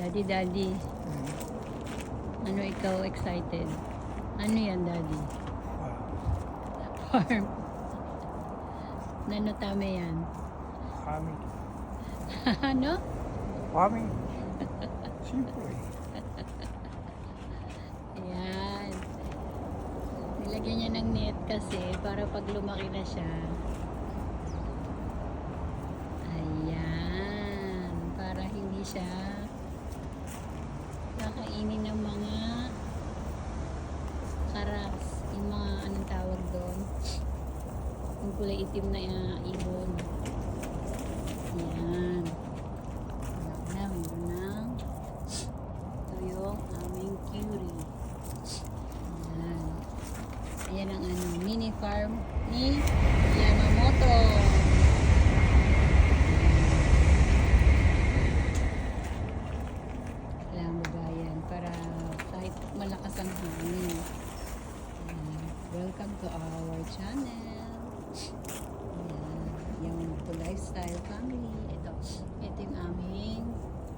Daddy, daddy. Ano ikaw excited? Ano yan, daddy? Farm. Nano tama yan? farming. ano? Farming. Siyempre. Ayan. Nilagyan niya ng net kasi para pag lumaki na siya. Ayan. Para hindi siya kakainin ng mga karas. Yung mga anong tawag doon. Yung kulay itim na uh, ibon. Ayan. Wala na, meron ng ito yung aming. Ayan. Ayan ang ano, mini farm ni Yamamoto. Kailangan babayan para kahit malakas ang hangin. Ayan. Welcome to our channel. Ayan. Yamamoto Lifestyle Family. Ito. Ito yung aming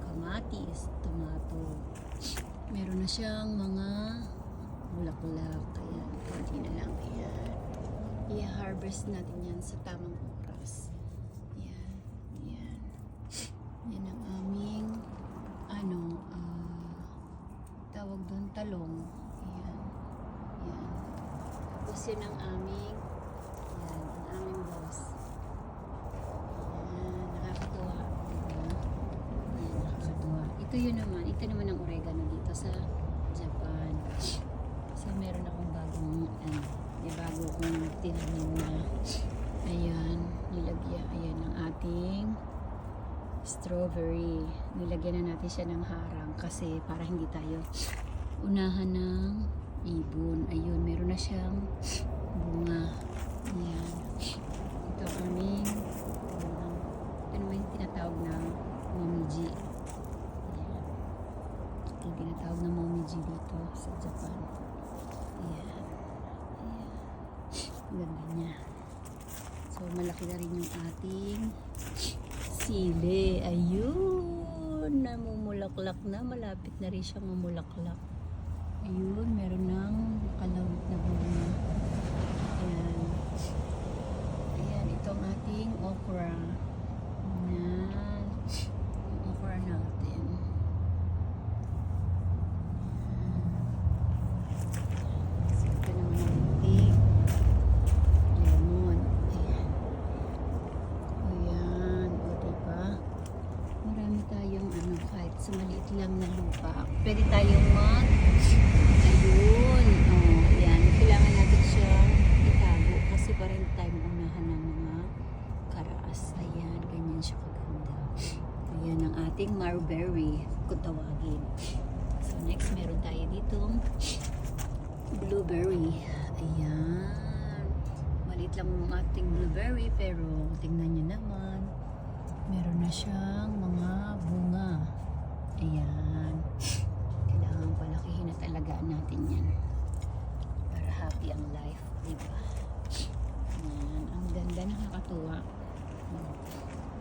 kamatis, tomato. Meron na siyang mga bulak-bulak. Ayan, konti na lang. Ayan. I-harvest natin yan sa tamang oras. Ayan. Ayan. Yan ang aming ano, ah, tawag doon talong. Tapos yun ang aming ayan, ang aming boss. Ayan, nakakatuwa. Diba? Ayan, nakakatuwa. Ito yun naman. Ito naman ang oregano dito sa Japan. Kasi meron akong bagong, ano, may bago kong tinanim na, ayan, nilagyan, ayan, ang ating strawberry. Nilagyan na natin siya ng harang kasi para hindi tayo unahan ng ibon. Ayun, meron na siyang bunga. Ayan. Ito aming um, naman yung tinatawag na momiji. Ayan. Ito yung tinatawag na momiji dito sa Japan. Ayan. Ayan. Ganda niya. So, malaki na rin yung ating sili. Ayun. Namumulaklak na. Malapit na rin siyang mamulaklak. Ayun. Meron ng kalawit na bunga. Ayan. Ayan. Ito ang ating okra. Ayan. Yung okra natin. Diba? Tayong ano, kahit sa maliit lang na lupa. Pwede tayong mag... Ayun. O, ayan. Kailangan natin siyang itago kasi pa rin tayo unahan ng mga karaas. Ayan. Ganyan siya kaganda. Ayan ang ating marberry kung tawagin. So, next meron tayo ditong blueberry. Ayan. Maliit lang ang ating blueberry pero tingnan nyo naman. Meron na siyang mga bunga. Ayan. Kailangan palakihin at alagaan natin yan. Para happy ang life. Diba? Ayan. Ang ganda nakakatuwa.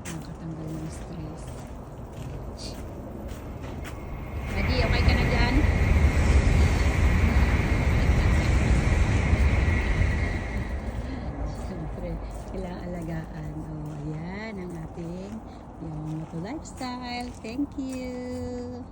Nakatanggal ng stress. Adi, okay ka na dyan? Siyempre, kailangan alagaan. O, oh, ayan ang ating yung Lifestyle. Thank you!